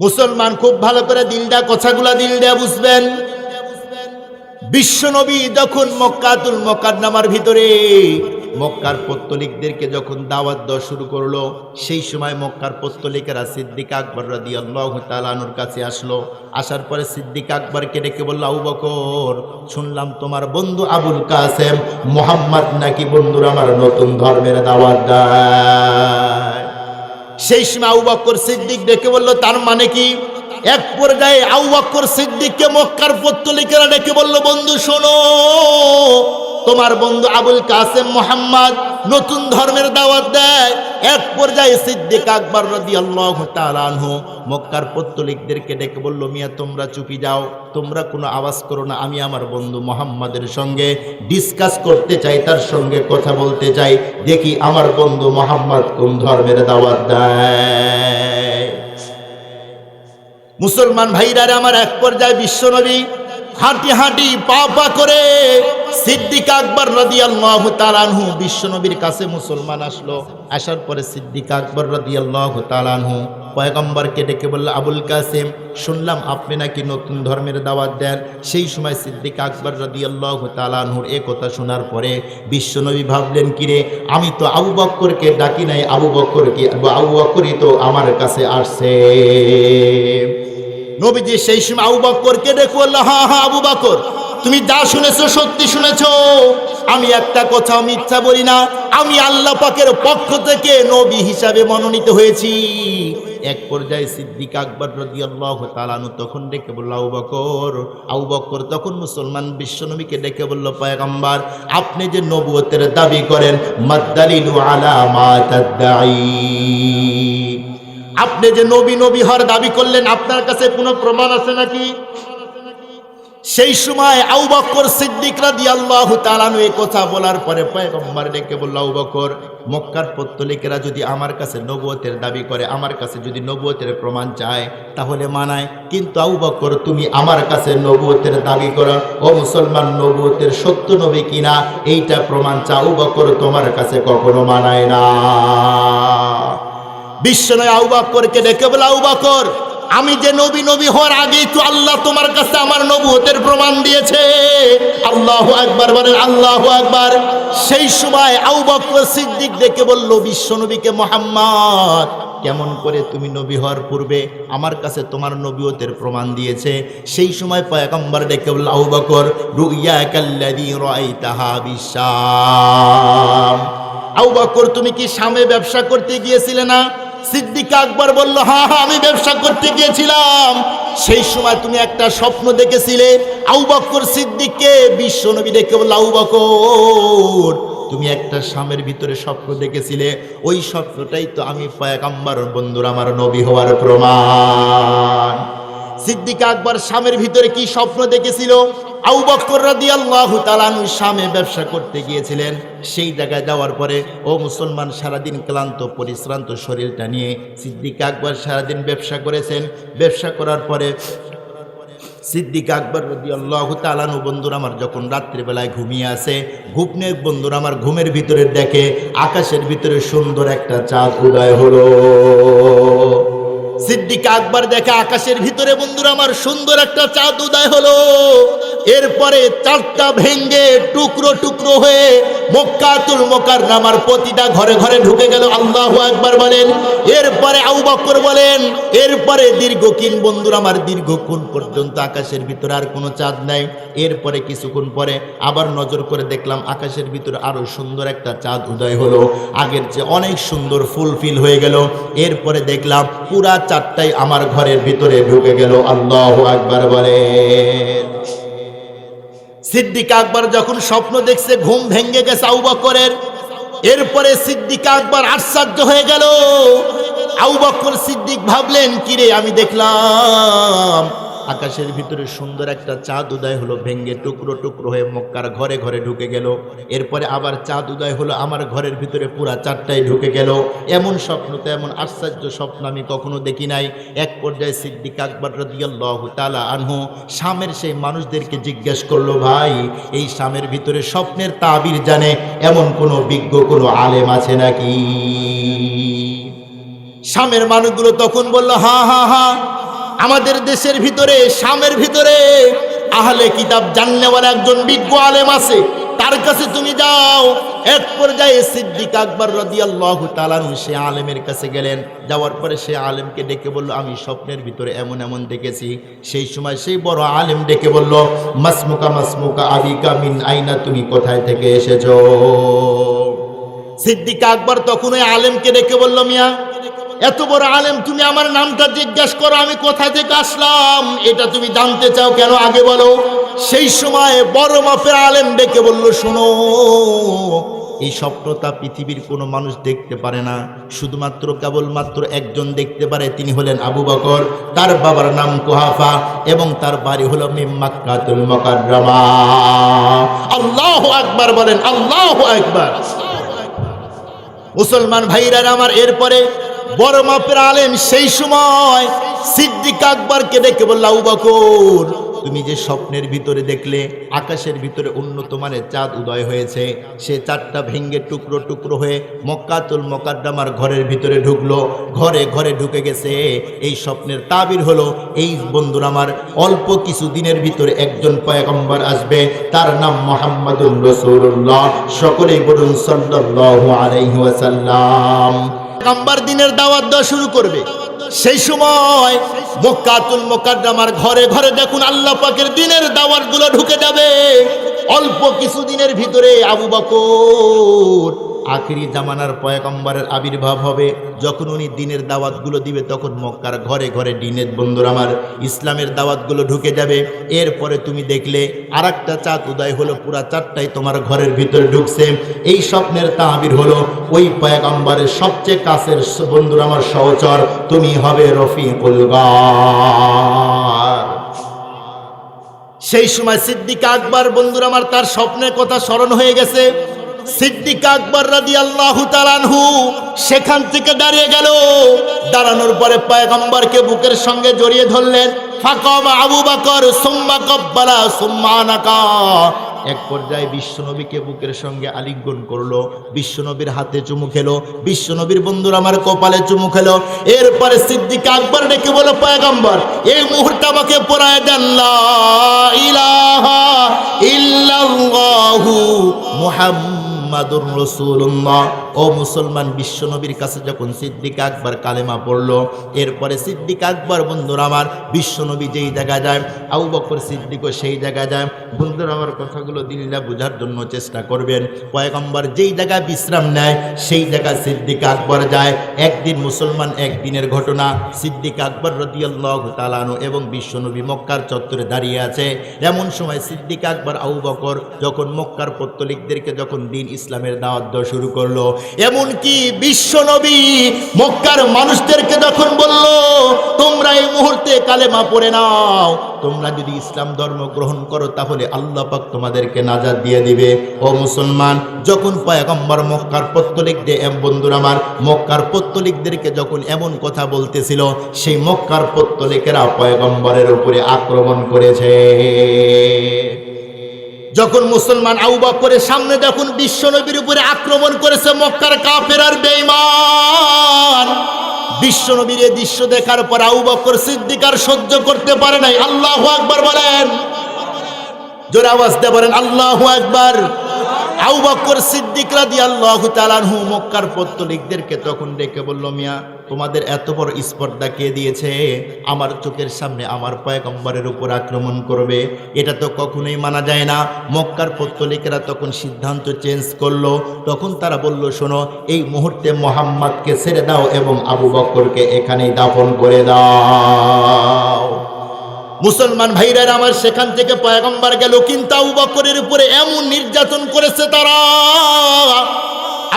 মুসলমান খুব ভালো করে দিলটা কথাগুলা দিল দেয়া বুঝবেন? বিশ্বনবী যখন মক্কাতুল মক্কার নামার ভিতরে মক্কার পত্তলিকদেরকে যখন দাওয়াত দেওয়া শুরু করল, সেই সময় মক্কার পত্তলিকেরা সিদ্দিক আকবর রাদি আল্লাহ কাছে আসলো। আসার পরে সিদ্দিক আকবরকে ডেকে বলল, আবু বকর, শুনলাম তোমার বন্ধু আবুল কাসেম মোহাম্মদ নাকি বন্ধুর আমার নতুন ধর্মের দাওয়াত দেয় সেই সময় আউবাক্কর সিদ্দিক ডেকে বলল, তার মানে কি? এক পর্যায়ে আউবাক্কর সিদ্দিককে মক্কার পত্তলিকেরা ডেকে বলল, বন্ধু শোনো তোমার বন্ধু আবুল কাসেম মোহাম্মদ নতুন ধর্মের দাওয়াত দেয়। এক পর্যায়ে সিদ্দিক আকবর রদি আল্লাহ তালানহু মক্কার পত্তলিকদেরকে ডেকে বলল, মিয়া, তোমরা চুপি যাও, তোমরা কোনো আওয়াজ করো না, আমি আমার বন্ধু মোহাম্মদের সঙ্গে ডিসকাস করতে চাই, তার সঙ্গে কথা বলতে চাই। দেখি আমার বন্ধু মোহাম্মদ কোন ধর্মের দাওয়াত দেয়। মুসলমান ভাইরারে, আমার এক পর্যায়ে বিশ্বনবী হাঁটি হাঁটি পা পা করে সিদ্দিক আকবর রাদি আল্লাহ তালানহু বিশ্বনবীর কাছে মুসলমান আসলো। আসার পরে সিদ্দিক আকবর রাদি আল্লাহ তালানহু পয়গম্বরকে ডেকে বলল, আবুল কাসেম, শুনলাম আপনি নাকি নতুন ধর্মের দাওয়াত দেন। সেই সময় সিদ্দিক আকবর রাদি আল্লাহ তালানহুর এ কথা শোনার পরে বিশ্বনবী ভাবলেন কিরে আমি তো আবু বক্করকে ডাকি নাই, আবু বক্করকে আবু বক্করই তো আমার কাছে আসছে। নবীজি সেই সময় আবু বক্করকে ডেকে বলল হ্যাঁ হ্যাঁ আবু বকর, তুমি যা শুনেছো সত্যি শুনেছো। আমি একটা কথা মিথ্যা বলি না। আমি আল্লাহ পাকের পক্ষ থেকে নবী হিসাবে মনোনীত হয়েছি। এক পর্যায়ে সিদ্দিক আকবর রদি আল্লাহ তালানু তখন ডেকে বলল, আবু বকর আবু বকর তখন মুসলমান বিশ্বনবীকে ডেকে বলল, পয়গম্বর, আপনি যে নবুয়তের দাবি করেন, মাদ্দালিলু আলা মা তাদ্দাঈ আপনি যে নবী নবী হওয়ার দাবি করলেন, আপনার কাছে কোনো প্রমাণ আছে নাকি? সেই সময় আবু বকর সিদ্দিক রাদিয়াল্লাহু তাআলাহু এই কথা বলার পরে পয়গম্বর ডেকে বলল, আবু বকর, মক্কার পত্তলিকেরা যদি আমার কাছে নবুয়তের দাবি করে, আমার কাছে যদি নবুয়তের প্রমাণ চায়, তাহলে মানায়। কিন্তু আবু বকর, তুমি আমার কাছে নবুয়তের দাবি করো। ও মুসলমান, নবুয়তের সত্য নবী কিনা, এইটা প্রমাণ চাও? বকর, তোমার কাছে কখনো মানায় না। বিশ্বনয় আবু বকরকে ডেকে বলে, আবু বকর আমি যে নবী নবী হওয়ার আগেই তো আল্লাহ তোমার কাছে আমার নবুয়তের প্রমাণ দিয়েছে। আল্লাহু আকবার বলেন আল্লাহু আকবার। সেই সময় আবু বকর সিদ্দিক ডেকে বলল বিশ্বনবীকে মোহাম্মদ, কেমন করে তুমি নবী হওয়ার পূর্বে আমার কাছে তোমার নবীয়তের প্রমাণ দিয়েছে। সেই সময় পয়গম্বর ডেকে বলল, আবু বকর রুইয়া কাল্লাদি রাইতাহা বিশাম আবু বকর তুমি কি সামে ব্যবসা করতে গিয়েছিলে না? সিদ্দিক আকবর বলল হ্যাঁ হ্যাঁ আমি ব্যবসা করতে গিয়েছিলাম। সেই সময় তুমি একটা স্বপ্ন দেখেছিলে, আবু বকর সিদ্দিককে, বিশ্ব নবী দেখে বলল, আবু বকর, তুমি একটা স্বামের ভিতরে স্বপ্ন দেখেছিলে। ওই স্বপ্নটাই তো আমি পয়গাম্বার, বন্ধুর আমার নবী হওয়ার প্রমাণ। সিদ্দিক আকবর স্বামের ভিতরে কি স্বপ্ন দেখেছিল? আবু বকর রাদিয়াল্লাহু তাআলাহু শামে ব্যবসা করতে গিয়েছিলেন। সেই জায়গায় যাওয়ার পরে, ও মুসলমান সারাদিন ক্লান্ত, পরিশ্রান্ত শরীরটা নিয়ে সিদ্দিক আকবর সারাদিন ব্যবসা করেছেন। ব্যবসা করার পরে সিদ্দিক আকবর রদি আল্লাহ তালানু বন্ধুরা আমার যখন রাত্রিবেলায় ঘুমিয়ে আসে ঘুপনে বন্ধুরা আমার ঘুমের ভিতরে দেখে, আকাশের ভিতরে সুন্দর একটা চাঁদ উদয় হলো। সিদ্দিক আকবর দেখে আকাশের ভিতরে, বন্ধুরা, আমার সুন্দর একটা চাঁদ উদয় হলো। এরপরে চারটা ভেঙ্গে টুকরো টুকরো হয়ে মক্কাতুল মোকার নামার প্রতিটা ঘরে ঘরে ঢুকে গেল। আল্লাহ একবার বলেন। এরপরে আউ বকর বলেন, এরপরে দীর্ঘক্ষণ, বন্ধুরা, আমার দীর্ঘক্ষণ পর্যন্ত আকাশের ভিতরে আর কোনো চাঁদ নাই। এরপরে কিছুক্ষণ পরে আবার নজর করে দেখলাম, আকাশের ভিতরে আরও সুন্দর একটা চাঁদ উদয় হলো। আগের চেয়ে অনেক সুন্দর ফুলফিল হয়ে গেল। এরপরে দেখলাম, পুরা চাঁদটাই আমার ঘরের ভিতরে ঢুকে গেল। আল্লাহ আকবার বলে। সিদ্দিক আকবর যখন স্বপ্ন দেখছে, ঘুম ভেঙে গেছে আউবাকরের এরপরে সিদ্দিক আকবর আশ্চর্য হয়ে গেল। আউবাকর সিদ্দিক ভাবলেন, কিরে, আমি দেখলাম আকাশের ভিতরে সুন্দর একটা চাঁদ উদয় হলো, ভেঙ্গে টুকরো টুকরো হয়ে মক্কার ঘরে ঘরে ঢুকে গেল। এরপরে আবার চাঁদ উদয় হলো, আমার ঘরের ভিতরে পুরা চারটায় ঢুকে গেল। এমন স্বপ্ন তো, এমন আশ্চর্য স্বপ্ন আমি কখনো দেখি নাই। এক পর্যায়ে সিদ্দিক আকবর রদিয়াল্লাহ তালা আনহু স্বামের সেই মানুষদেরকে জিজ্ঞেস করল, ভাই, এই স্বামের ভিতরে স্বপ্নের তাবির জানে এমন কোনো বিজ্ঞ কোনো আলেম আছে নাকি? স্বামের মানুষগুলো তখন বলল, হা হা হা আমাদের দেশের ভিতরে শামের ভিতরে আহলে কিতাব জাননেওয়ালা একজন বিজ্ঞ আলেম আছে। তার কাছে তুমি যাও। এক পর্যায়ে সিদ্দিক আকবর রাদিয়াল্লাহু তাআলা আনহু সে আলেমের কাছে গেলেন। যাওয়ার পরে সে আলেমকে ডেকে বলল, আমি স্বপ্নের ভিতরে এমন এমন দেখেছি। সেই সময় সেই বড় আলেম ডেকে বলল, মাসমুকা মাসমুকা আবিকা মিন আইনা, তুমি কোথায় থেকে এসেছ? সিদ্দিক আকবর তখন ওই আলেমকে ডেকে বলল, মিয়া এত বড় আলেম, তুমি আমার নামটা জিজ্ঞাসা করো, আমি কোথা থেকে আসলাম? এটা তুমি জানতে চাও কেন? আগে বলো। সেই সময় বড় মাপের আলেম ডেকে বলল, শোনো, এই স্বপ্নতা পৃথিবীর কোনো মানুষ দেখতে পারে না। শুধুমাত্র কেবলমাত্র একজন দেখতে পারে, তিনি হলেন আবু বকর, তার বাবার নাম কুহাফা এবং তার বাড়ি হলো মিম্মাক্কাতুল মুকাররমা। আল্লাহু আকবার বলেন, আল্লাহু আকবার। মুসলমান ভাইরা আমার, এরপরে বড় মাপের আলেম সেই সময় সিদ্দিক আকবরকে ডেকে বলল, আবু বকর, তুমি যে স্বপ্নের ভিতরে দেখলে আকাশের ভিতরে উন্নত মানের চাঁদ উদয় হয়েছে, সে চাঁদটা ভেঙ্গে টুকরো টুকরো হয়ে মক্কাতুল মকাদ্দামার ঘরের ভিতরে ঢুকলো, ঘরে ঘরে ঢুকে গেছে। এই স্বপ্নের তাবির হলো, এই বন্ধুরা আমার অল্প কিছু দিনের ভিতরে একজন পয়গম্বর আসবে, তার নাম মোহাম্মদুল রসুল্লাহ সকলেই বলুন, সাল্লাল্লাহু আলাইহি পয়গম্বর দিনের দাওয়াত দেওয়া শুরু করবে। সেই সময় মক্কাতুল মোকাদ্দামার ঘরে ঘরে দেখুন আল্লাহ পাকের দিনের দাওয়াতগুলো ঢুকে যাবে। অল্প কিছু দিনের ভিতরে আবু বকর আখিরি জামানার পয়গম্বরের আবির্ভাব হবে। যখন উনি দিনের দাওয়াতগুলো দিবে, তখন মক্কার ঘরে ঘরে দিনের বন্ধুর আমার ইসলামের দাওয়াতগুলো ঢুকে যাবে। এরপরে তুমি দেখলে আর একটা চাঁদ উদয় হলো, পুরা চারটাই তোমার ঘরের ভিতরে ঢুকছে। এই স্বপ্নের তাহাবির হলো, ওই পয়গম্বরের সবচেয়ে কাছের বন্ধুর আমার সহচর, তুমি হবে রফিকুল সেই সময় সিদ্দিক আকবর বন্ধুরা আমার তার স্বপ্নের কথা স্মরণ হয়ে গেছে। সিদ্দিক আকবর রাদি আল্লাহ তালানহু সেখান থেকে দাঁড়িয়ে গেল। দাঁড়ানোর পরে পয়গম্বরকে বুকের সঙ্গে জড়িয়ে ধরলেন। ফাকম আবু বকর এক পর্যায়ে বিশ্বনবীকে বুকের সঙ্গে আলিঙ্গন করল। বিশ্বনবীর হাতে চুমু খেলো। বিশ্বনবীর বন্ধুর আমার কপালে চুমু খেলো। এরপরে সিদ্দিক আকবর ডেকে বলো পয়গম্বর, এই মুহূর্তে আমাকে পড়ায় দেন ইল্লাল্লাহু মুহাম্মাদুর রাসূলুল্লাহ। ও মুসলমান বিশ্বনবীর কাছে যখন সিদ্দিক আকবর কালেমা পড়ল, এরপরে সিদ্দিক আকবর বন্ধুরা আমার বিশ্বনবী যেই জায়গায় যায়, আবু বকর সিদ্দিকও সেই জায়গায় যায়। বন্ধুরা আমার কথাগুলো দিল্লা বোঝার জন্য চেষ্টা করবেন। পয়গম্বর যেই জায়গায় বিশ্রাম নেয়, সেই জায়গায় সিদ্দিক আকবর যায়। একদিন মুসলমান একদিনের ঘটনা, সিদ্দিক আকবর রদিয়াল্লাহ তালানো এবং বিশ্বনবী মক্কার চত্বরে দাঁড়িয়ে আছে। এমন সময় সিদ্দিক আকবর, আবু বকর যখন মক্কার পত্তলিকদেরকে যখন দিন ইসলামের দাওয়াত দেওয়া শুরু করল। এমনকি বিশ্বনবী মক্কার মানুষদেরকে যখন বলল, তোমরা এই মুহূর্তে কালেমা পড়ে নাও, তোমরা যদি ইসলাম ধর্ম গ্রহণ করো, তাহলে আল্লাহ পাক তোমাদেরকে নাজাদ দিয়ে দিবে। ও মুসলমান, যখন পয়গম্বর মক্কার পত্তলিকদের এম বন্ধুরা আমার, মক্কার পত্তলিকদেরকে যখন এমন কথা বলতেছিল, সেই মক্কার পত্তলিকেরা পয়গম্বরের উপরে আক্রমণ করেছে। যখন মুসলমান আউবা করে সামনে যখন বিশ্বনবীর উপরে আক্রমণ করেছে মক্কার কাফের আর বেঈমান। বিশ্বনবীর এই দৃশ্য দেখার পর আউবাকর সিদ্দিক সিদ্দিকার সহ্য করতে পারে নাই। আল্লাহ আকবার বলেন। জোরে আওয়াজ দিয়ে বলেন, আল্লাহ আকবার। আউ সিদ্দিক মক্কার পত্তলিকদেরকে তখন ডেকে বলল, মিয়া, তোমাদের এত বড় স্পর্ধা কে দিয়েছে? আমার চোখের সামনে আমার পয়গম্বরের উপর আক্রমণ করবে। এটা তো কখনোই মানা যায় না। মক্কার পত্তলিকেরা তখন সিদ্ধান্ত চেঞ্জ করল। তখন তারা বলল, শোনো, এই মুহূর্তে মোহাম্মদকে ছেড়ে দাও এবং আবু বক্করকে এখানেই দাফন করে দাও। মুসলমান ভাইরা আমার সেখান থেকে পয়গম্বার গেল, কিন্তু আউ বকরের উপরে এমন নির্যাতন করেছে তারা।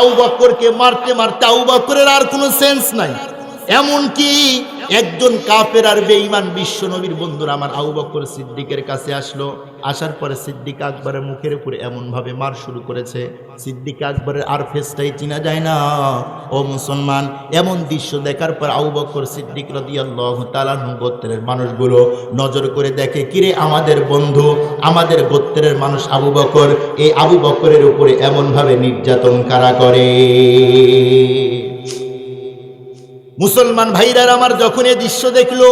আউ বকরকে মারতে মারতে আউ বকরের আর কোনো সেন্স নাই। এমন কি একজন কাফের আর বেঈমান বিশ্ব নবীর বন্ধুরা আমার আবু বকর সিদ্দিকের কাছে আসলো। আসার পরে সিদ্দিক আকবরের মুখের উপরে এমনভাবে মার শুরু করেছে। সিদ্দিক আকবরের আর ফেসটাই চিনা যায় না। ও মুসলমান, এমন দৃশ্য দেখার পর আবু বকর সিদ্দিক রদিয়াল্লাহ তালানহু গোত্রের মানুষগুলো নজর করে দেখে, কিরে আমাদের বন্ধু, আমাদের গোত্রের মানুষ আবু বকর, এই আবু বকরের উপরে এমনভাবে নির্যাতন কারা করে? মুসলমান ভাইরার আমার যখন এই দৃশ্য দেখল,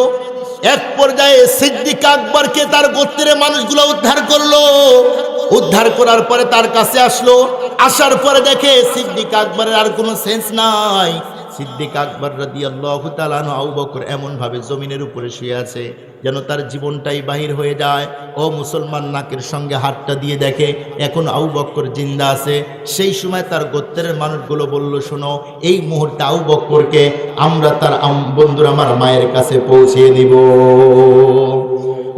এক পর্যায়ে সিদ্দিক আকবরকে তার গোত্রের মানুষগুলো উদ্ধার করল। উদ্ধার করার পরে তার কাছে আসলো। আসার পরে দেখে সিদ্দিক আকবরের আর কোনো সেন্স নাই। সিদ্দিক আকবর রাদি আল্লাহ তালানো আউ বকর এমনভাবে জমিনের উপরে শুয়ে আছে যেন তার জীবনটাই বাহির হয়ে যায়। ও মুসলমান নাকের সঙ্গে হাতটা দিয়ে দেখে, এখন আউ বক্কর জিন্দা আছে। সেই সময় তার গোত্রের মানুষগুলো বলল, শোনো, এই মুহূর্তে আউ বক্করকে আমরা তার বন্ধুরা আমার মায়ের কাছে পৌঁছে দিব।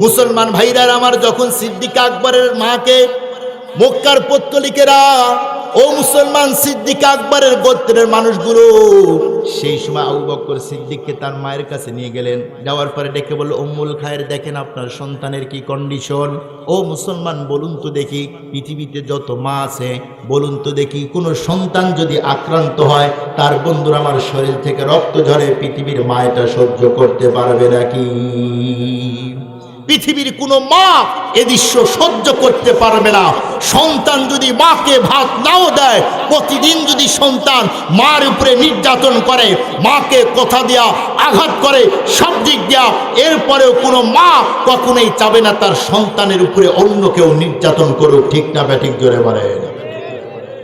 মুসলমান ভাইরার আমার যখন সিদ্দিক আকবরের মাকে মক্কার পত্তলিকেরা ও মুসলমান সিদ্দিক আকবরের গোত্রের মানুষগুলো, সেই সময় আবু বক্কর সিদ্দিককে তার মায়ের কাছে নিয়ে গেলেন। যাওয়ার পরে ডেকে বলল অম্মুল খায়ের, দেখেন আপনার সন্তানের কি কন্ডিশন ও মুসলমান, বলুন তো দেখি, পৃথিবীতে যত মা আছে, বলুন তো দেখি, কোনো সন্তান যদি আক্রান্ত হয়, তার বন্ধুরা আমার শরীর থেকে রক্ত ঝরে, পৃথিবীর মা এটা সহ্য করতে পারবে নাকি? পৃথিবীর কোনো মা এ দৃশ্য সহ্য করতে পারবে না। সন্তান যদি মাকে ভাত নাও দেয়, প্রতিদিন যদি সন্তান মার উপরে নির্যাতন করে, মাকে কথা দেয়া আঘাত করে, সব দিক দেয়া এরপরেও কোনো মা কখনোই চাবে না তার সন্তানের উপরে অন্য কেউ নির্যাতন করুক। ঠিক না ব্যাঠিক জোরে বলেন।